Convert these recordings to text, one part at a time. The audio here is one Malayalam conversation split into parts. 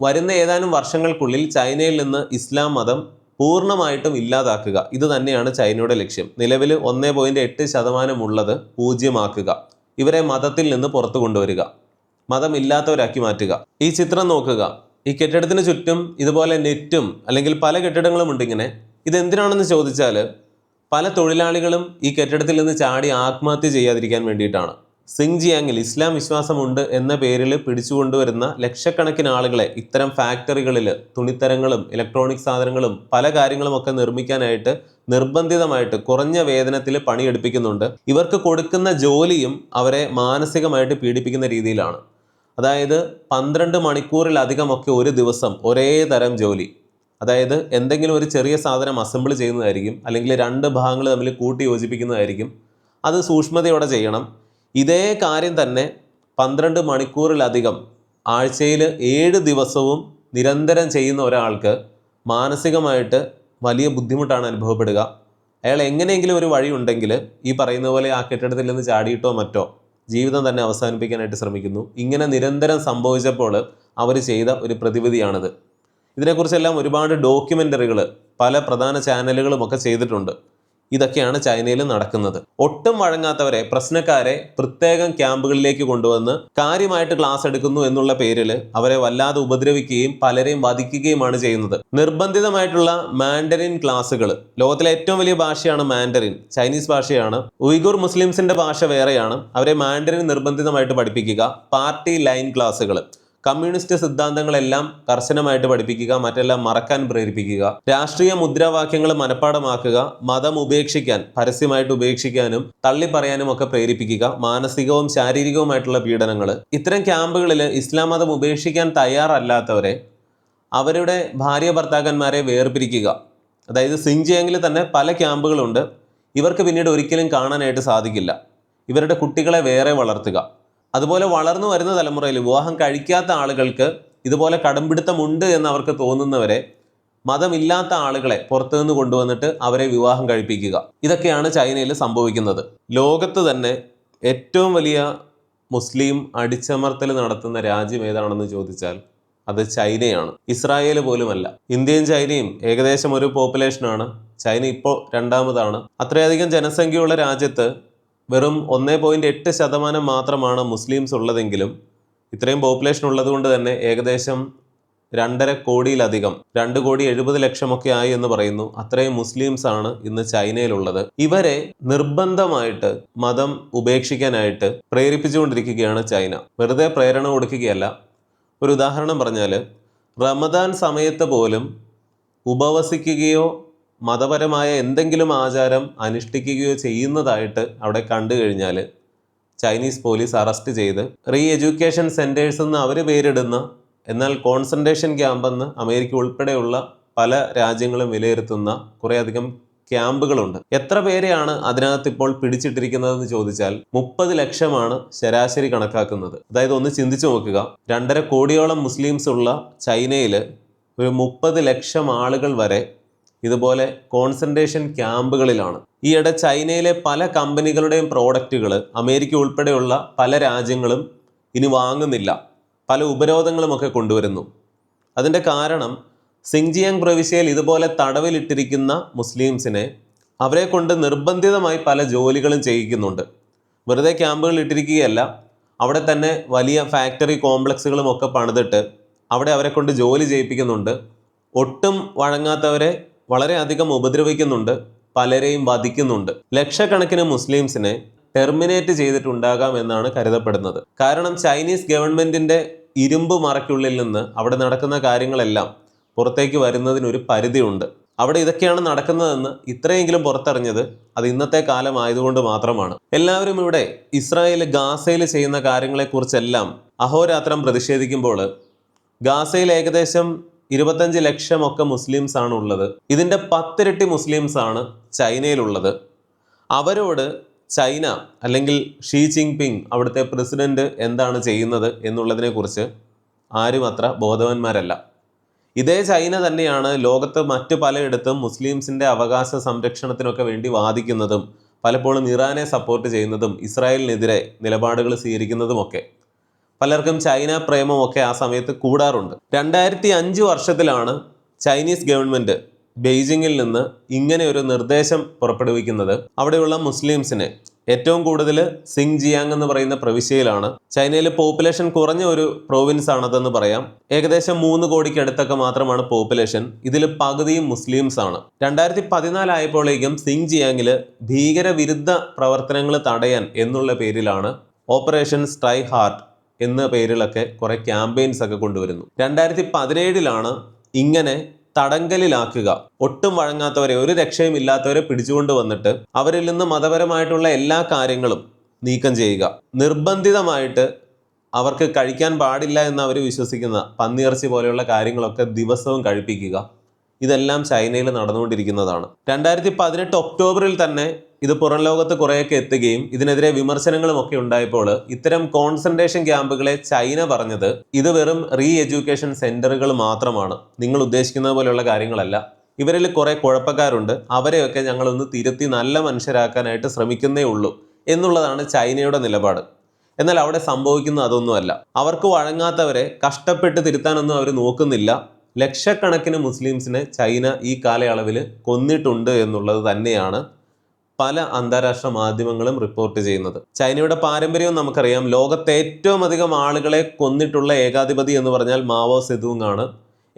വരുന്ന ഏതാനും വർഷങ്ങൾക്കുള്ളിൽ ചൈനയിൽ നിന്ന് ഇസ്ലാം മതം പൂർണമായിട്ടും ഇല്ലാതാക്കുക. ഇത് തന്നെയാണ് ചൈനയുടെ ലക്ഷ്യം. നിലവിൽ ഒന്നേ പോയിന്റ് എട്ട് ശതമാനമുള്ളത് പൂജ്യമാക്കുക. ഇവരെ മതത്തിൽ നിന്ന് പുറത്തു കൊണ്ടുവരിക. മതം ഇല്ലാത്തവരാക്കി മാറ്റുക. ഈ ചിത്രം നോക്കുക. ഈ കെട്ടിടത്തിന് ചുറ്റും ഇതുപോലെ നെറ്റും അല്ലെങ്കിൽ പല കെട്ടിടങ്ങളും ഉണ്ട് ഇങ്ങനെ. ഇതെന്തിനാണെന്ന് ചോദിച്ചാൽ പല തൊഴിലാളികളും ഈ കെട്ടിടത്തിൽ നിന്ന് ചാടി ആത്മഹത്യ ചെയ്യാതിരിക്കാൻ വേണ്ടിയിട്ടാണ്. സിങ്ജിയാങ്ങിൽ ഇസ്ലാം വിശ്വാസമുണ്ട് എന്ന പേരിൽ പിടിച്ചുകൊണ്ടുവരുന്ന ലക്ഷക്കണക്കിന് ആളുകളെ ഇത്തരം ഫാക്ടറികളിൽ തുണിത്തരങ്ങളും ഇലക്ട്രോണിക് സാധനങ്ങളും പല കാര്യങ്ങളുമൊക്കെ നിർമ്മിക്കാനായിട്ട് നിർബന്ധിതമായിട്ട് കുറഞ്ഞ വേതനത്തിൽ പണിയെടുപ്പിക്കുന്നുണ്ട്. ഇവർക്ക് കൊടുക്കുന്ന ജോലിയും അവരെ മാനസികമായിട്ട് പീഡിപ്പിക്കുന്ന രീതിയിലാണ്. അതായത് പന്ത്രണ്ട് മണിക്കൂറിലധികമൊക്കെ ഒരു ദിവസം ഒരേ തരം ജോലി. അതായത് എന്തെങ്കിലും ഒരു ചെറിയ സാധനം അസംബിൾ ചെയ്യുന്നതായിരിക്കും അല്ലെങ്കിൽ രണ്ട് ഭാഗങ്ങൾ തമ്മിൽ കൂട്ടി യോജിപ്പിക്കുന്നതായിരിക്കും അത് സൂക്ഷ്മതയോടെ ചെയ്യണം. ഇതേ കാര്യം തന്നെ പന്ത്രണ്ട് മണിക്കൂറിലധികം ആഴ്ചയിൽ ഏഴ് ദിവസവും നിരന്തരം ചെയ്യുന്ന ഒരാൾക്ക് മാനസികമായിട്ട് വലിയ ബുദ്ധിമുട്ടാണ് അനുഭവപ്പെടുക. അയാൾ എങ്ങനെയെങ്കിലും ഒരു വഴി ഉണ്ടെങ്കിൽ ഈ പറയുന്ന പോലെ ആ കെട്ടിടത്തിൽ നിന്ന് ചാടിയിട്ടോ മറ്റോ ജീവിതം തന്നെ അവസാനിപ്പിക്കാനായിട്ട് ശ്രമിക്കുന്നു. ഇങ്ങനെ നിരന്തരം സംഭവിച്ചപ്പോൾ അവർ ചെയ്ത ഒരു പ്രതിവിധിയാണിത്. ഇതിനെക്കുറിച്ചെല്ലാം ഒരുപാട് ഡോക്യുമെന്ററികൾ പല പ്രധാന ചാനലുകളും ഒക്കെ ചെയ്തിട്ടുണ്ട്. ഇതൊക്കെയാണ് ചൈനയിൽ നടക്കുന്നത്. ഒട്ടും വഴങ്ങാത്തവരെ പ്രശ്നക്കാരെ പ്രത്യേകം ക്യാമ്പുകളിലേക്ക് കൊണ്ടുവന്ന് കാര്യമായിട്ട് ക്ലാസ് എടുക്കുന്നു എന്നുള്ള പേരിൽ അവരെ വല്ലാതെ ഉപദ്രവിക്കുകയും പലരെയും വധിക്കുകയുമാണ് ചെയ്യുന്നത്. നിർബന്ധിതമായിട്ടുള്ള മാൻഡറിൻ ക്ലാസ്സുകൾ. ലോകത്തിലെ ഏറ്റവും വലിയ ഭാഷയാണ് മാൻഡറിൻ. ചൈനീസ് ഭാഷയാണ്. ഉയ്ഗുർ മുസ്ലിംസിന്റെ ഭാഷ വേറെയാണ്. അവരെ മാൻഡറിൻ നിർബന്ധിതമായിട്ട് പഠിപ്പിക്കുക. പാർട്ടി ലൈൻ ക്ലാസ്സുകൾ. കമ്മ്യൂണിസ്റ്റ് സിദ്ധാന്തങ്ങളെല്ലാം കർശനമായിട്ട് പഠിപ്പിക്കുക മറ്റെല്ലാം മറക്കാൻ പ്രേരിപ്പിക്കുക രാഷ്ട്രീയ മുദ്രാവാക്യങ്ങൾ മനഃപ്പാടമാക്കുക മതം ഉപേക്ഷിക്കാൻ പരസ്യമായിട്ട് ഉപേക്ഷിക്കാനും തള്ളിപ്പറയാനും ഒക്കെ പ്രേരിപ്പിക്കുക മാനസികവും ശാരീരികവുമായിട്ടുള്ള പീഡനങ്ങൾ. ഇത്തരം ക്യാമ്പുകളിൽ ഇസ്ലാം മതം ഉപേക്ഷിക്കാൻ തയ്യാറല്ലാത്തവരെ അവരുടെ ഭാര്യ ഭർത്താക്കന്മാരെ വേർപിരിക്കുക. അതായത് സിങ്ജിയാങ്ങിൽ തന്നെ പല ക്യാമ്പുകളുണ്ട്. ഇവർക്ക് പിന്നീട് ഒരിക്കലും കാണാനായിട്ട് സാധിക്കില്ല. ഇവരുടെ കുട്ടികളെ വേറെ വളർത്തുക. അതുപോലെ വളർന്നു വരുന്ന തലമുറയിൽ വിവാഹം കഴിക്കാത്ത ആളുകൾക്ക് ഇതുപോലെ കടമ്പിടുത്തമുണ്ട് എന്ന് അവർക്ക് തോന്നുന്നവരെ മതമില്ലാത്ത ആളുകളെ പുറത്തുനിന്ന് കൊണ്ടുവന്നിട്ട് അവരെ വിവാഹം കഴിപ്പിക്കുക. ഇതൊക്കെയാണ് ചൈനയിൽ സംഭവിക്കുന്നത്. ലോകത്ത് തന്നെ ഏറ്റവും വലിയ മുസ്ലിം അടിച്ചമർത്തൽ നടത്തുന്ന രാജ്യം ഏതാണെന്ന് ചോദിച്ചാൽ അത് ചൈനയാണ്. ഇസ്രായേൽ പോലുമല്ല. ഇന്ത്യയും ചൈനയും ഏകദേശം ഒരു പോപ്പുലേഷനാണ്. ചൈന ഇപ്പോൾ രണ്ടാമതാണ്. അത്രയധികം ജനസംഖ്യയുള്ള രാജ്യത്ത് വെറും ഒന്നേ പോയിന്റ് എട്ട് ശതമാനം മാത്രമാണ് മുസ്ലിംസ് ഉള്ളതെങ്കിലും ഇത്രയും പോപ്പുലേഷൻ ഉള്ളതുകൊണ്ട് തന്നെ ഏകദേശം രണ്ടര കോടിയിലധികം രണ്ട് കോടി എഴുപത് ലക്ഷമൊക്കെ ആയി എന്ന് പറയുന്നു അത്രയും മുസ്ലിംസ് ആണ് ഇന്ന് ചൈനയിലുള്ളത്. ഇവരെ നിർബന്ധമായിട്ട് മതം ഉപേക്ഷിക്കാനായിട്ട് പ്രേരിപ്പിച്ചുകൊണ്ടിരിക്കുകയാണ് ചൈന. വെറുതെ പ്രേരണ കൊടുക്കുകയല്ല. ഒരു ഉദാഹരണം പറഞ്ഞാൽ റമദാൻ സമയത്ത് പോലും ഉപവസിക്കുകയോ മതപരമായ എന്തെങ്കിലും ആചാരം അനുഷ്ഠിക്കുകയോ ചെയ്യുന്നതായിട്ട് അവിടെ കണ്ടു കഴിഞ്ഞാൽ ചൈനീസ് പോലീസ് അറസ്റ്റ് ചെയ്ത് റീ എഡ്യൂക്കേഷൻ സെന്റേഴ്സ് എന്ന് അവർ പേരിടുന്ന എന്നാൽ കോൺസെൻട്രേഷൻ ക്യാമ്പെന്ന് അമേരിക്ക ഉൾപ്പെടെയുള്ള പല രാജ്യങ്ങളും വിലയിരുത്തുന്ന കുറേയധികം ക്യാമ്പുകളുണ്ട്. എത്ര പേരെയാണ് അതിനകത്ത് ഇപ്പോൾ പിടിച്ചിട്ടിരിക്കുന്നതെന്ന് ചോദിച്ചാൽ മുപ്പത് ലക്ഷമാണ് ശരാശരി കണക്കാക്കുന്നത്. അതായത് ഒന്ന് ചിന്തിച്ചു നോക്കുക. രണ്ടര കോടിയോളം മുസ്ലിംസ് ഉള്ള ചൈനയിൽ ഒരു മുപ്പത് ലക്ഷം ആളുകൾ വരെ ഇതുപോലെ കോൺസെൻട്രേഷൻ ക്യാമ്പുകളിലാണ് ഈയിടെ ചൈനയിലെ പല കമ്പനികളുടെയും പ്രോഡക്റ്റുകൾ അമേരിക്ക ഉൾപ്പെടെയുള്ള പല രാജ്യങ്ങളും ഇനി വാങ്ങുന്നില്ല. പല ഉപരോധങ്ങളുമൊക്കെ കൊണ്ടുവരുന്നു. അതിന്റെ കാരണം സിങ്ജിയാങ് പ്രവിശ്യയിൽ ഇതുപോലെ തടവിലിട്ടിരിക്കുന്ന മുസ്ലിംസിനെ അവരെ കൊണ്ട് നിർബന്ധിതമായി പല ജോലികളും ചെയ്യിക്കുന്നുണ്ട്. വെറുതെ ക്യാമ്പുകൾ ഇട്ടിരിക്കുകയല്ല അവിടെ തന്നെ വലിയ ഫാക്ടറി കോംപ്ലക്സുകളും ഒക്കെ പണിതിട്ട് അവിടെ അവരെ കൊണ്ട് ജോലി ചെയ്യിപ്പിക്കുന്നുണ്ട്. ഒട്ടും വഴങ്ങാത്തവരെ വളരെയധികം ഉപദ്രവിക്കുന്നുണ്ട് പലരെയും വധിക്കുന്നുണ്ട് ലക്ഷക്കണക്കിന് മുസ്ലിംസിനെ ടെർമിനേറ്റ് ചെയ്തിട്ടുണ്ടാകാം എന്നാണ് കരുതപ്പെടുന്നത്. കാരണം ചൈനീസ് ഗവൺമെന്റിന്റെ ഇരുമ്പ് മറയ്ക്കുള്ളിൽ നിന്ന് അവിടെ നടക്കുന്ന കാര്യങ്ങളെല്ലാം പുറത്തേക്ക് വരുന്നതിനൊരു പരിധിയുണ്ട്. അവിടെ ഇതൊക്കെയാണ് നടക്കുന്നതെന്ന് ഇത്രയെങ്കിലും പുറത്തറിഞ്ഞത് അത് ഇന്നത്തെ കാലം ആയതുകൊണ്ട് മാത്രമാണ്. എല്ലാവരും ഇവിടെ ഇസ്രായേൽ ഗാസയിൽ ചെയ്യുന്ന കാര്യങ്ങളെക്കുറിച്ചെല്ലാം അഹോരാത്രം പ്രതിഷേധിക്കുമ്പോൾ ഗാസയിൽ ഏകദേശം ഇരുപത്തഞ്ച് ലക്ഷം ഒക്കെ മുസ്ലിംസ് ആണ് ഉള്ളത് ഇതിന്റെ പത്തിരട്ടി മുസ്ലിംസ് ആണ് ചൈനയിലുള്ളത്. അവരോട് ചൈന അല്ലെങ്കിൽ ഷീ ജിൻപിങ് അവിടുത്തെ പ്രസിഡന്റ് എന്താണ് ചെയ്യുന്നത് എന്നുള്ളതിനെക്കുറിച്ച് ആരും അത്ര ബോധവാന്മാരല്ല. ഇതേ ചൈന തന്നെയാണ് ലോകത്ത് മറ്റ് പലയിടത്തും മുസ്ലിംസിന്റെ അവകാശ സംരക്ഷണത്തിനൊക്കെ വേണ്ടി വാദിക്കുന്നതും പലപ്പോഴും ഇറാനെ സപ്പോർട്ട് ചെയ്യുന്നതും ഇസ്രായേലിനെതിരെ നിലപാടുകൾ സ്വീകരിക്കുന്നതുമൊക്കെ. പലർക്കും ചൈന പ്രേമം ഒക്കെ ആ സമയത്ത് കൂടാറുണ്ട്. രണ്ടായിരത്തി അഞ്ച് വർഷത്തിലാണ് ചൈനീസ് ഗവൺമെന്റ് ബെയ്ജിങ്ങിൽ നിന്ന് ഇങ്ങനെ ഒരു നിർദ്ദേശം പുറപ്പെടുവിക്കുന്നത്. അവിടെയുള്ള മുസ്ലിംസിനെ ഏറ്റവും കൂടുതൽ സിങ് ജിയാങ് എന്ന് പറയുന്ന പ്രവിശ്യയിലാണ്. ചൈനയിൽ പോപ്പുലേഷൻ കുറഞ്ഞ ഒരു പ്രോവിൻസ് ആണതെന്ന് പറയാം. ഏകദേശം മൂന്ന് കോടിക്ക് അടുത്തൊക്കെ മാത്രമാണ് പോപ്പുലേഷൻ. ഇതിൽ പകുതിയും മുസ്ലിംസ് ആണ് രണ്ടായിരത്തി പതിനാലായപ്പോഴേക്കും സിങ് ജിയാങ്ങിൽ ഭീകരവിരുദ്ധ പ്രവർത്തനങ്ങൾ തടയാൻ എന്നുള്ള പേരിലാണ് ഓപ്പറേഷൻ സ്ട്രൈ ഹാർട്ട് എന്ന പേരിലൊക്കെ കുറേ ക്യാമ്പയിൻസ് ഒക്കെ കൊണ്ടുവരുന്നു. രണ്ടായിരത്തി പതിനേഴിലാണ് ഇങ്ങനെ തടങ്കലിലാക്കുക. ഒട്ടും വഴങ്ങാത്തവരെ ഒരു രക്ഷയും ഇല്ലാത്തവരെ പിടിച്ചുകൊണ്ട് വന്നിട്ട് അവരിൽ നിന്ന് മതപരമായിട്ടുള്ള എല്ലാ കാര്യങ്ങളും നീക്കം ചെയ്യുക. നിർബന്ധിതമായിട്ട് അവർക്ക് കഴിക്കാൻ പാടില്ല എന്ന് അവർ വിശ്വസിക്കുന്ന പന്നിയിറച്ചി പോലെയുള്ള കാര്യങ്ങളൊക്കെ ദിവസവും കഴിപ്പിക്കുക. ഇതെല്ലാം ചൈനയിൽ നടന്നുകൊണ്ടിരിക്കുന്നതാണ്. രണ്ടായിരത്തി പതിനെട്ട് ഒക്ടോബറിൽ തന്നെ ഇത് പുറം ലോകത്ത് കുറേയൊക്കെ എത്തുകയും ഇതിനെതിരെ വിമർശനങ്ങളും ഒക്കെ ഉണ്ടായപ്പോൾ ഇത്തരം കോൺസെൻട്രേഷൻ ക്യാമ്പുകളെ ചൈന പറഞ്ഞത് ഇത് വെറും റീ എഡ്യൂക്കേഷൻ സെന്ററുകൾ മാത്രമാണ്. നിങ്ങൾ ഉദ്ദേശിക്കുന്നത് പോലെയുള്ള കാര്യങ്ങളല്ല. ഇവരിൽ കുറെ കുഴപ്പക്കാരുണ്ട്. അവരെയൊക്കെ ഞങ്ങളൊന്ന് തിരുത്തി നല്ല മനുഷ്യരാക്കാനായിട്ട് ശ്രമിക്കുന്നേ ഉള്ളൂ എന്നുള്ളതാണ് ചൈനയുടെ നിലപാട്. എന്നാൽ അവിടെ സംഭവിക്കുന്നത് അതൊന്നുമല്ല. അവർക്ക് വഴങ്ങാത്തവരെ കഷ്ടപ്പെട്ട് തിരുത്താനൊന്നും അവർ നോക്കുന്നില്ല. ലക്ഷക്കണക്കിന് മുസ്ലിംസിനെ ചൈന ഈ കാലയളവിൽ കൊന്നിട്ടുണ്ട് എന്നുള്ളത് തന്നെയാണ് പല അന്താരാഷ്ട്ര മാധ്യമങ്ങളും റിപ്പോർട്ട് ചെയ്യുന്നത്. ചൈനയുടെ പാരമ്പര്യവും നമുക്കറിയാം. ലോകത്തെ ഏറ്റവും അധികം ആളുകളെ കൊന്നിട്ടുള്ള ഏകാധിപതി എന്ന് പറഞ്ഞാൽ മാവോ സെതുങ് ആണ്.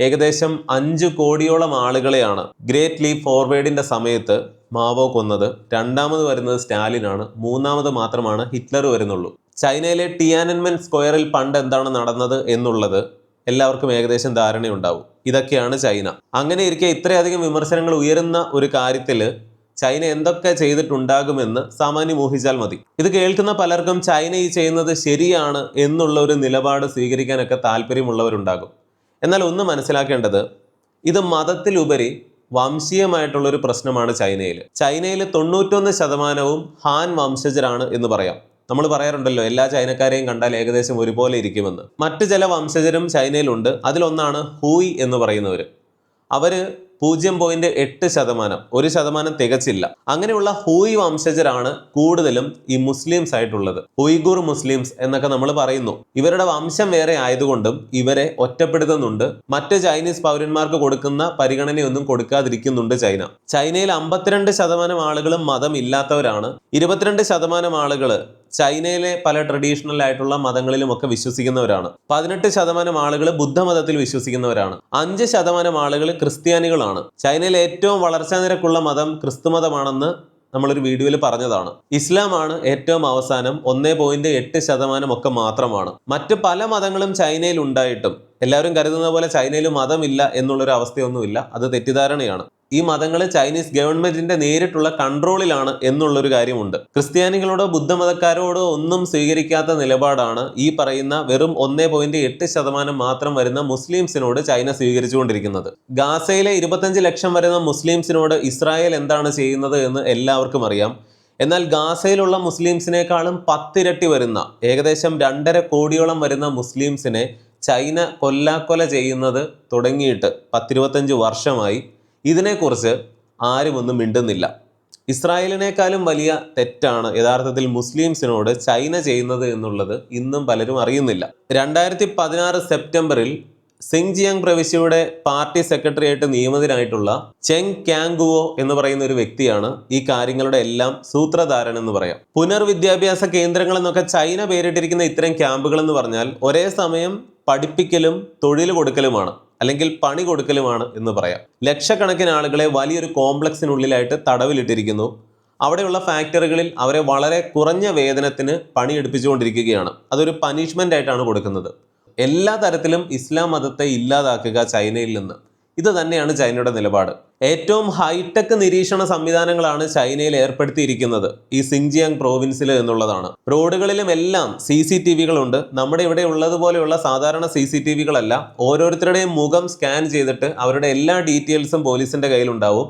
ഏകദേശം അഞ്ച് കോടിയോളം ആളുകളെയാണ് ഗ്രേറ്റ് ലീപ് ഫോർവേഡിന്റെ സമയത്ത് മാവോ കൊന്നത്. രണ്ടാമത് വരുന്നത് സ്റ്റാലിനാണ് മൂന്നാമത് മാത്രമാണ് ഹിറ്റ്ലർ വരുന്നുള്ളൂ. ചൈനയിലെ ടിയാനൻമെൻ സ്ക്വയറിൽ പണ്ട് എന്താണ് നടന്നത് എന്നുള്ളത് എല്ലാവർക്കും ഏകദേശം ധാരണയുണ്ടാവും. ഇതൊക്കെയാണ് ചൈന. അങ്ങനെ ഇരിക്കെ ഇത്രയധികം വിമർശനങ്ങൾ ഉയരുന്ന ഒരു കാര്യത്തിൽ ചൈന എന്തൊക്കെ ചെയ്തിട്ടുണ്ടാകുമെന്ന് സാമാന്യം ഊഹിച്ചാൽ മതി. ഇത് കേൾക്കുന്ന പലർക്കും ചൈന ഈ ചെയ്യുന്നത് ശരിയാണ് എന്നുള്ള ഒരു നിലപാട് സ്വീകരിക്കാനൊക്കെ താല്പര്യമുള്ളവരുണ്ടാകും. എന്നാൽ ഒന്ന് മനസ്സിലാക്കേണ്ടത് ഇത് മതത്തിലുപരി വംശീയമായിട്ടുള്ള ഒരു പ്രശ്നമാണ് ചൈനയിൽ ചൈനയിൽ തൊണ്ണൂറ്റൊന്ന് ശതമാനവും ഹാൻ വംശജരാണ് എന്ന് പറയാം. നമ്മൾ പറയാറുണ്ടല്ലോ എല്ലാ ചൈനക്കാരെയും കണ്ടാൽ ഏകദേശം ഒരുപോലെ ഇരിക്കുമെന്ന്. മറ്റ് ചില വംശജരും ചൈനയിലുണ്ട്. അതിലൊന്നാണ് ഹൂയ് എന്ന് പറയുന്നവർ അവർ പൂജ്യം പോയിന്റ് എട്ട് ശതമാനം ഒരു ശതമാനം തികച്ചില്ല. അങ്ങനെയുള്ള ഹൂയ് വംശജരാണ് കൂടുതലും ഈ മുസ്ലിംസ് ആയിട്ടുള്ളത്. ഉയ്ഗൂർ മുസ്ലിംസ് എന്നൊക്കെ നമ്മൾ പറയുന്നു. ഇവരുടെ വംശം വേറെ ആയതുകൊണ്ടും ഇവരെ ഒറ്റപ്പെടുത്തുന്നുണ്ട്. മറ്റ് ചൈനീസ് പൗരന്മാർക്ക് കൊടുക്കുന്ന പരിഗണനയൊന്നും കൊടുക്കാതിരിക്കുന്നുണ്ട് ചൈന. ചൈനയിൽ അമ്പത്തിരണ്ട് ശതമാനം ആളുകളും മതം ഇല്ലാത്തവരാണ് ഇരുപത്തിരണ്ട് ശതമാനം ആളുകൾ ചൈനയിലെ പല ട്രഡീഷണൽ ആയിട്ടുള്ള മതങ്ങളിലും ഒക്കെ വിശ്വസിക്കുന്നവരാണ്. പതിനെട്ട് ശതമാനം ആളുകൾ ബുദ്ധമതത്തിൽ വിശ്വസിക്കുന്നവരാണ്. അഞ്ച് ശതമാനം ആളുകൾ ക്രിസ്ത്യാനികളാണ്. ചൈനയിലെ ഏറ്റവും വളർച്ചാ നിരക്കുള്ള മതം ക്രിസ്തുമതമാണെന്ന് നമ്മളൊരു വീഡിയോയിൽ പറഞ്ഞതാണ്. ഇസ്ലാമാണ് ഏറ്റവും അവസാനം ഒന്നേ പോയിന്റ് എട്ട് ശതമാനം ഒക്കെ മാത്രമാണ്. മറ്റ് പല മതങ്ങളും ചൈനയിൽ ഉണ്ടായിട്ടും എല്ലാവരും കരുതുന്ന പോലെ ചൈനയിൽ മതമില്ല എന്നുള്ളൊരു അവസ്ഥയൊന്നുമില്ല അത് തെറ്റിദ്ധാരണയാണ്. ഈ മതങ്ങൾ ചൈനീസ് ഗവൺമെന്റിന്റെ നേരിട്ടുള്ള കൺട്രോളിലാണ് എന്നുള്ളൊരു കാര്യമുണ്ട്. ക്രിസ്ത്യാനികളോടോ ബുദ്ധമതക്കാരോടോ ഒന്നും സ്വീകരിക്കാത്ത നിലപാടാണ് ഈ പറയുന്ന വെറും ഒന്നേ പോയിന്റ് എട്ട് ശതമാനം മാത്രം വരുന്ന മുസ്ലിംസിനോട് ചൈന സ്വീകരിച്ചുകൊണ്ടിരിക്കുന്നത്. ഗാസയിലെ ഇരുപത്തഞ്ച് ലക്ഷം വരുന്ന മുസ്ലിംസിനോട് ഇസ്രായേൽ എന്താണ് ചെയ്യുന്നത് എന്ന് എല്ലാവർക്കും അറിയാം. എന്നാൽ ഗാസയിലുള്ള മുസ്ലിംസിനേക്കാളും പത്തിരട്ടി വരുന്ന ഏകദേശം രണ്ടര കോടിയോളം വരുന്ന മുസ്ലിംസിനെ ചൈന കൊല്ലാക്കൊല ചെയ്യുന്നത് തുടങ്ങിയിട്ട് പത്തിരുപത്തഞ്ച് വർഷമായി. ഇതിനെക്കുറിച്ച് ആരും ഒന്നും മിണ്ടുന്നില്ല. ഇസ്രായേലിനേക്കാളും വലിയ തെറ്റാണ് യഥാർത്ഥത്തിൽ മുസ്ലിംസിനോട് ചൈന ചെയ്യുന്നത് എന്നുള്ളത് ഇന്നും പലരും അറിയുന്നില്ല. രണ്ടായിരത്തി പതിനാറ് സെപ്റ്റംബറിൽ സിങ്ജിയാങ് പ്രവിശ്യയുടെ പാർട്ടി സെക്രട്ടറിയായിട്ട് നിയമിതനായിട്ടുള്ള ചെങ് ക്യാങ്കുവോ എന്ന് പറയുന്ന ഒരു വ്യക്തിയാണ് ഈ കാര്യങ്ങളുടെ എല്ലാം സൂത്രധാരൻ എന്ന് പറയാം. പുനർവിദ്യാഭ്യാസ കേന്ദ്രങ്ങൾ എന്നൊക്കെ ചൈന പേരിട്ടിരിക്കുന്ന ഇത്തരം ക്യാമ്പുകൾ എന്ന് പറഞ്ഞാൽ ഒരേ സമയം പഠിപ്പിക്കലും തൊഴിൽ കൊടുക്കലുമാണ്. അല്ലെങ്കിൽ പണി കൊടുക്കലുമാണ് എന്ന് പറയാം. ലക്ഷക്കണക്കിന് ആളുകളെ വലിയൊരു കോംപ്ലക്സിനുള്ളിലായിട്ട് തടവിലിട്ടിരിക്കുന്നു. അവിടെയുള്ള ഫാക്ടറികളിൽ അവരെ വളരെ കുറഞ്ഞ വേതനത്തിന് പണിയെടുപ്പിച്ചുകൊണ്ടിരിക്കുകയാണ്. അതൊരു പനിഷ്മെന്റ് ആയിട്ടാണ് കൊടുക്കുന്നത്. എല്ലാ തരത്തിലും ഇസ്ലാം മതത്തെ ഇല്ലാതാക്കുക ചൈനയിൽ നിന്ന്. ഇത് തന്നെയാണ് ചൈനയുടെ നിലപാട്. ഏറ്റവും ഹൈടെക് നിരീക്ഷണ സംവിധാനങ്ങളാണ് ചൈനയിൽ ഏർപ്പെടുത്തിയിരിക്കുന്നത്. ഈ സിങ്ജിയാങ് പ്രോവിൻസിൽ എന്നുള്ളതാണ്. റോഡുകളിലും എല്ലാം സി സി ടി വികളുണ്ട്. നമ്മുടെ ഇവിടെ ഉള്ളതുപോലെയുള്ള സാധാരണ സി സി ടി വികളല്ല. ഓരോരുത്തരുടെയും മുഖം സ്കാൻ ചെയ്തിട്ട് അവരുടെ എല്ലാ ഡീറ്റെയിൽസും പോലീസിന്റെ കയ്യിലുണ്ടാവും.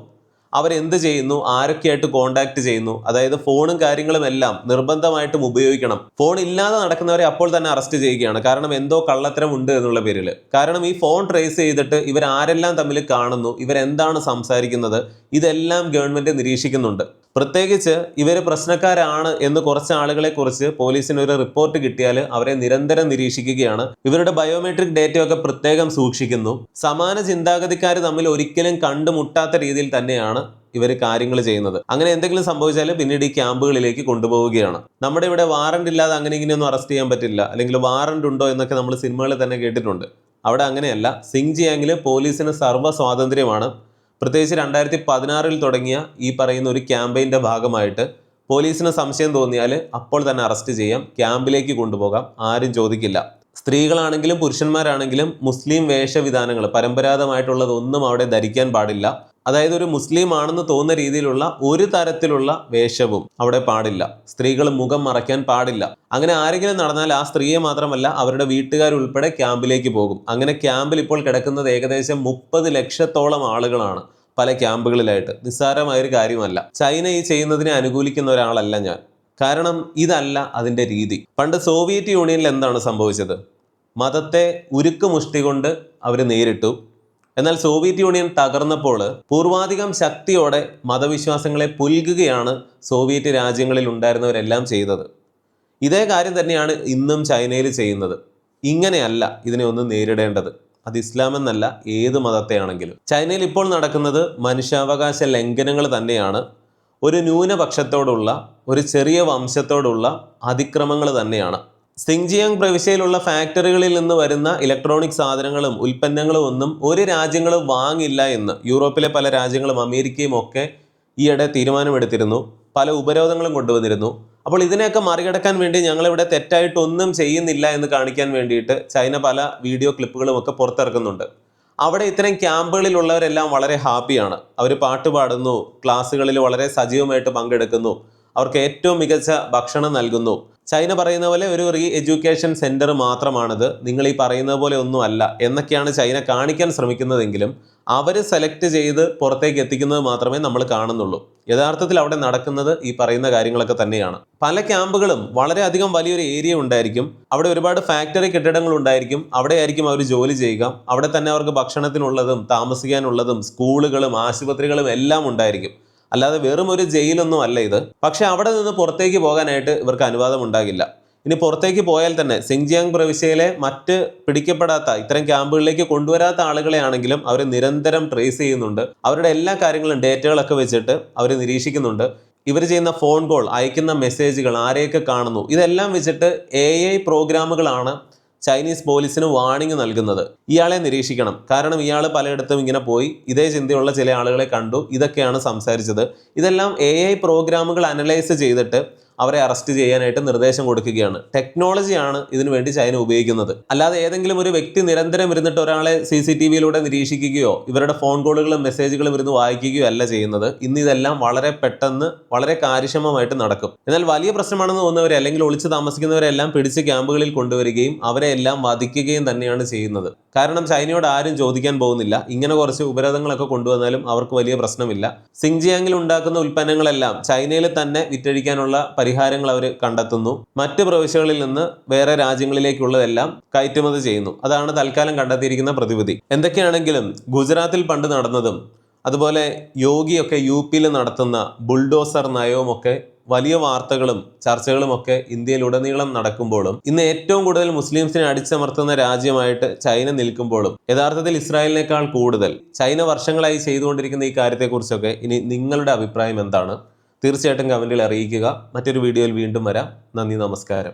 അവരെന്ത് ചെയ്യുന്നു? ആരൊക്കെയായിട്ട് കോണ്ടാക്ട് ചെയ്യുന്നു? അതായത് ഫോണും കാര്യങ്ങളും എല്ലാം നിർബന്ധമായിട്ടും ഉപയോഗിക്കണം. ഫോൺ ഇല്ലാതെ നടക്കുന്നവരെ അപ്പോൾ തന്നെ അറസ്റ്റ് ചെയ്യുകയാണ്. കാരണം എന്തോ കള്ളത്തരം ഉണ്ട് എന്നുള്ള പേരിൽ കാരണം ഈ ഫോൺ ട്രേസ് ചെയ്തിട്ട് ഇവർ ആരെല്ലാം തമ്മിൽ കാണുന്നു. ഇവരെന്താണ് സംസാരിക്കുന്നത്? ഇതെല്ലാം ഗവൺമെന്റ് നിരീക്ഷിക്കുന്നുണ്ട്. പ്രത്യേകിച്ച് ഇവർ പ്രശ്നക്കാരാണ് എന്ന് കുറച്ച് ആളുകളെ കുറിച്ച് പോലീസിന് ഒരു റിപ്പോർട്ട് കിട്ടിയാൽ അവരെ നിരന്തരം നിരീക്ഷിക്കുകയാണ്. ഇവരുടെ ബയോമെട്രിക് ഡേറ്റയൊക്കെ പ്രത്യേകം സൂക്ഷിക്കുന്നു. സമാന ചിന്താഗതിക്കാർ തമ്മിൽ ഒരിക്കലും കണ്ടുമുട്ടാത്ത രീതിയിൽ തന്നെയാണ് ഇവർ കാര്യങ്ങൾ ചെയ്യുന്നത്. അങ്ങനെ എന്തെങ്കിലും സംഭവിച്ചാൽ പിന്നീട് ഈ ക്യാമ്പുകളിലേക്ക് കൊണ്ടുപോവുകയാണ്. നമ്മുടെ ഇവിടെ വാറണ്ട് ഇല്ലാതെ അങ്ങനെ ഇങ്ങനെയൊന്നും അറസ്റ്റ് ചെയ്യാൻ പറ്റില്ല. അല്ലെങ്കിൽ വാറണ്ട് ഉണ്ടോ എന്നൊക്കെ നമ്മൾ സിനിമകളിൽ തന്നെ കേട്ടിട്ടുണ്ട്. അവിടെ അങ്ങനെയല്ല. സിങ്ജിയാങ്ങിൽ പോലീസിന് സർവ സ്വാതന്ത്ര്യമാണ് പ്രത്യേകിച്ച് രണ്ടായിരത്തി പതിനാറിൽ തുടങ്ങിയ ഈ പറയുന്ന ഒരു ക്യാമ്പയിന്റെ ഭാഗമായിട്ട് പോലീസിന് സംശയം തോന്നിയാൽ അപ്പോൾ തന്നെ അറസ്റ്റ് ചെയ്യാം ക്യാമ്പിലേക്ക് കൊണ്ടുപോകാം ആരും ചോദിക്കില്ല. സ്ത്രീകളാണെങ്കിലും പുരുഷന്മാരാണെങ്കിലും മുസ്ലിം വേഷവിധാനങ്ങൾ പരമ്പരാഗതമായിട്ടുള്ളതൊന്നും അവിടെ ധരിക്കാൻ പാടില്ല. അതായത് ഒരു മുസ്ലിം ആണെന്ന് തോന്നുന്ന രീതിയിലുള്ള ഒരു തരത്തിലുള്ള വേഷവും അവിടെ പാടില്ല. സ്ത്രീകൾ മുഖം മറയ്ക്കാൻ പാടില്ല. അങ്ങനെ ആരെങ്കിലും നടന്നാൽ ആ സ്ത്രീയെ മാത്രമല്ല അവരുടെ വീട്ടുകാരുൾപ്പെടെ ക്യാമ്പിലേക്ക് പോകും. അങ്ങനെ ക്യാമ്പിൽ ഇപ്പോൾ കിടക്കുന്നത് ഏകദേശം മുപ്പത് ലക്ഷത്തോളം ആളുകളാണ് പല ക്യാമ്പുകളിലായിട്ട്. നിസ്സാരമായൊരു കാര്യമല്ല. ചൈന ഈ ചെയ്യുന്നതിനെ അനുകൂലിക്കുന്ന ഒരാളല്ല ഞാൻ. കാരണം ഇതല്ല അതിന്റെ രീതി. പണ്ട് സോവിയറ്റ് യൂണിയനിൽ എന്താണ് സംഭവിച്ചത്? മതത്തെ ഉരുക്ക് മുഷ്ടി കൊണ്ട് അവർ നേരിട്ടു. എന്നാൽ സോവിയറ്റ് യൂണിയൻ തകർന്നപ്പോൾ പൂർവാധികം ശക്തിയോടെ മതവിശ്വാസങ്ങളെ പുൽകുകയാണ് സോവിയറ്റ് രാജ്യങ്ങളിൽ ഉണ്ടായിരുന്നവരെല്ലാം ചെയ്തത്. ഇതേ കാര്യം തന്നെയാണ് ഇന്നും ചൈനയിൽ ചെയ്യുന്നത്. ഇങ്ങനെയല്ല ഇതിനെ ഒന്ന് നേരിടേണ്ടത്. അത് ഇസ്ലാം എന്നല്ല ഏത് മതത്തെയാണെങ്കിലും. ചൈനയിൽ ഇപ്പോൾ നടക്കുന്നത് മനുഷ്യാവകാശ ലംഘനങ്ങൾ തന്നെയാണ്. ഒരു ന്യൂനപക്ഷത്തോടുള്ള ഒരു ചെറിയ വംശത്തോടുള്ള അതിക്രമങ്ങൾ തന്നെയാണ്. സിങ്ജിയാങ് പ്രവിശ്യയിലുള്ള ഫാക്ടറികളിൽ നിന്ന് വരുന്ന ഇലക്ട്രോണിക് സാധനങ്ങളും ഉൽപ്പന്നങ്ങളും ഒന്നും ഒരു രാജ്യങ്ങളും വാങ്ങില്ല എന്ന് യൂറോപ്പിലെ പല രാജ്യങ്ങളും അമേരിക്കയും ഒക്കെ ഈയിടെ തീരുമാനമെടുത്തിരുന്നു. പല ഉപരോധങ്ങളും കൊണ്ടുവന്നിരുന്നു. അപ്പോൾ ഇതിനെയൊക്കെ മറികടക്കാൻ വേണ്ടി ഞങ്ങളിവിടെ തെറ്റായിട്ടൊന്നും ചെയ്യുന്നില്ല എന്ന് കാണിക്കാൻ വേണ്ടിയിട്ട് ചൈന പല വീഡിയോ ക്ലിപ്പുകളും ഒക്കെ പുറത്തിറക്കുന്നുണ്ട്. അവിടെ ഇത്തരം ക്യാമ്പുകളിലുള്ളവരെല്ലാം വളരെ ഹാപ്പിയാണ്. അവർ പാട്ട് പാടുന്നു ക്ലാസ്സുകളിൽ വളരെ സജീവമായിട്ട് പങ്കെടുക്കുന്നു. അവർക്ക് ഏറ്റവും മികച്ച ഭക്ഷണം നൽകുന്നു. ചൈന പറയുന്ന പോലെ ഒരു റീ എഡ്യൂക്കേഷൻ സെന്റർ മാത്രമാണത്. നിങ്ങൾ ഈ പറയുന്ന പോലെ ഒന്നും അല്ല. എന്നൊക്കെയാണ് ചൈന കാണിക്കാൻ ശ്രമിക്കുന്നതെങ്കിലും അവർ സെലക്ട് ചെയ്ത് പുറത്തേക്ക് എത്തിക്കുന്നത് മാത്രമേ നമ്മൾ കാണുന്നുള്ളൂ. യഥാർത്ഥത്തിൽ അവിടെ നടക്കുന്നത് ഈ പറയുന്ന കാര്യങ്ങളൊക്കെ തന്നെയാണ്. പല ക്യാമ്പുകളും വളരെയധികം വലിയൊരു ഏരിയ ഉണ്ടായിരിക്കും. അവിടെ ഒരുപാട് ഫാക്ടറി കെട്ടിടങ്ങൾ ഉണ്ടായിരിക്കും. അവിടെ ആയിരിക്കും അവർ ജോലി ചെയ്യുക. അവിടെ തന്നെ അവർക്ക് ഭക്ഷണത്തിനുള്ളതും താമസിക്കാനുള്ളതും സ്കൂളുകളും ആശുപത്രികളും എല്ലാം ഉണ്ടായിരിക്കും. അല്ലാതെ വെറും ഒരു ജയിലൊന്നും അല്ല ഇത്. പക്ഷെ അവിടെ നിന്ന് പുറത്തേക്ക് പോകാനായിട്ട് ഇവർക്ക് അനുവാദം ഉണ്ടാകില്ല. ഇനി പുറത്തേക്ക് പോയാൽ തന്നെ സിങ്ജിയാങ് പ്രവിശ്യയിലെ മറ്റ് പിടിക്കപ്പെടാത്ത ഇത്തരം ക്യാമ്പുകളിലേക്ക് കൊണ്ടുവരാത്ത ആളുകളെ ആണെങ്കിലും അവർ നിരന്തരം ട്രേസ് ചെയ്യുന്നുണ്ട്. അവരുടെ എല്ലാ കാര്യങ്ങളും ഡേറ്റകളൊക്കെ വെച്ചിട്ട് അവർ നിരീക്ഷിക്കുന്നുണ്ട്. ഇവർ ചെയ്യുന്ന ഫോൺ കോൾ അയക്കുന്ന മെസ്സേജുകൾ ആരെയൊക്കെ കാണുന്നു ഇതെല്ലാം വെച്ചിട്ട് എ ഐ പ്രോഗ്രാമുകളാണ് ചൈനീസ് പോലീസിന് വാണിംഗ് നൽകുന്നത്. ഇയാളെ നിരീക്ഷിക്കണം. കാരണം ഇയാൾ പലയിടത്തും ഇങ്ങനെ പോയി. ഇതേ ചിന്തയുള്ള ചില ആളുകളെ കണ്ടു. ഇതൊക്കെയാണ് സംസാരിച്ചത്. ഇതെല്ലാം എ പ്രോഗ്രാമുകൾ അനലൈസ് ചെയ്തിട്ട് അവരെ അറസ്റ്റ് ചെയ്യാനായിട്ട് നിർദ്ദേശം കൊടുക്കുകയാണ്. ടെക്നോളജിയാണ് ഇതിനു വേണ്ടി ചൈന ഉപയോഗിക്കുന്നത്. അല്ലാതെ ഏതെങ്കിലും ഒരു വ്യക്തി നിരന്തരം ഇരുന്നിട്ട് ഒരാളെ സി സി ടി വിയിലൂടെ നിരീക്ഷിക്കുകയോ ഇവരുടെ ഫോൺ കോളുകളും മെസ്സേജുകളും ഇരുന്ന് വായിക്കുകയോ അല്ല ചെയ്യുന്നത്. ഇന്ന് ഇതെല്ലാം വളരെ പെട്ടെന്ന് വളരെ കാര്യക്ഷമമായിട്ട് നടക്കും. എന്നാൽ വലിയ പ്രശ്നമാണെന്ന് തോന്നുന്നവരെ അല്ലെങ്കിൽ ഒളിച്ചു താമസിക്കുന്നവരെല്ലാം പിടിച്ച് ക്യാമ്പുകളിൽ കൊണ്ടുവരികയും അവരെ എല്ലാം വധിക്കുകയും തന്നെയാണ് ചെയ്യുന്നത്. കാരണം ചൈനയോട് ആരും ചോദിക്കാൻ പോകുന്നില്ല. ഇങ്ങനെ കുറച്ച് ഉപരോധങ്ങളൊക്കെ കൊണ്ടുവന്നാലും അവർക്ക് വലിയ പ്രശ്നമില്ല. സിങ്ജിയാങ്ങിൽ ഉണ്ടാക്കുന്ന ഉൽപ്പന്നങ്ങളെല്ലാം ചൈനയിൽ തന്നെ വിറ്റഴിക്കാനുള്ള പരിഹാരങ്ങൾ അവർ കണ്ടെത്തുന്നു. മറ്റ് പ്രവിശ്യകളിൽ നിന്ന് വേറെ രാജ്യങ്ങളിലേക്കുള്ളതെല്ലാം കയറ്റുമതി ചെയ്യുന്നു. അതാണ് തൽക്കാലം കണ്ടെത്തിയിരിക്കുന്ന പ്രതിവിധി. എന്തൊക്കെയാണെങ്കിലും ഗുജറാത്തിൽ പണ്ട് നടന്നതും അതുപോലെ യോഗിയൊക്കെ യു പിയിൽ നടത്തുന്ന ബുൾഡോസർ നയവുമൊക്കെ വലിയ വാർത്തകളും ചർച്ചകളുമൊക്കെ ഇന്ത്യയിലുടനീളം നടക്കുമ്പോഴും ഇന്ന് ഏറ്റവും കൂടുതൽ മുസ്ലിംസിനെ അടിച്ചമർത്തുന്ന രാജ്യമായിട്ട് ചൈന നിൽക്കുമ്പോഴും യഥാർത്ഥത്തിൽ ഇസ്രായേലിനേക്കാൾ കൂടുതൽ ചൈന വർഷങ്ങളായി ചെയ്തുകൊണ്ടിരിക്കുന്ന ഈ കാര്യത്തെക്കുറിച്ചൊക്കെ ഇനി നിങ്ങളുടെ അഭിപ്രായം എന്താണ്? തീർച്ചയായിട്ടും കമന്റിൽ അറിയിക്കുക. മറ്റൊരു വീഡിയോയിൽ വീണ്ടും വരാം. നന്ദി നമസ്കാരം.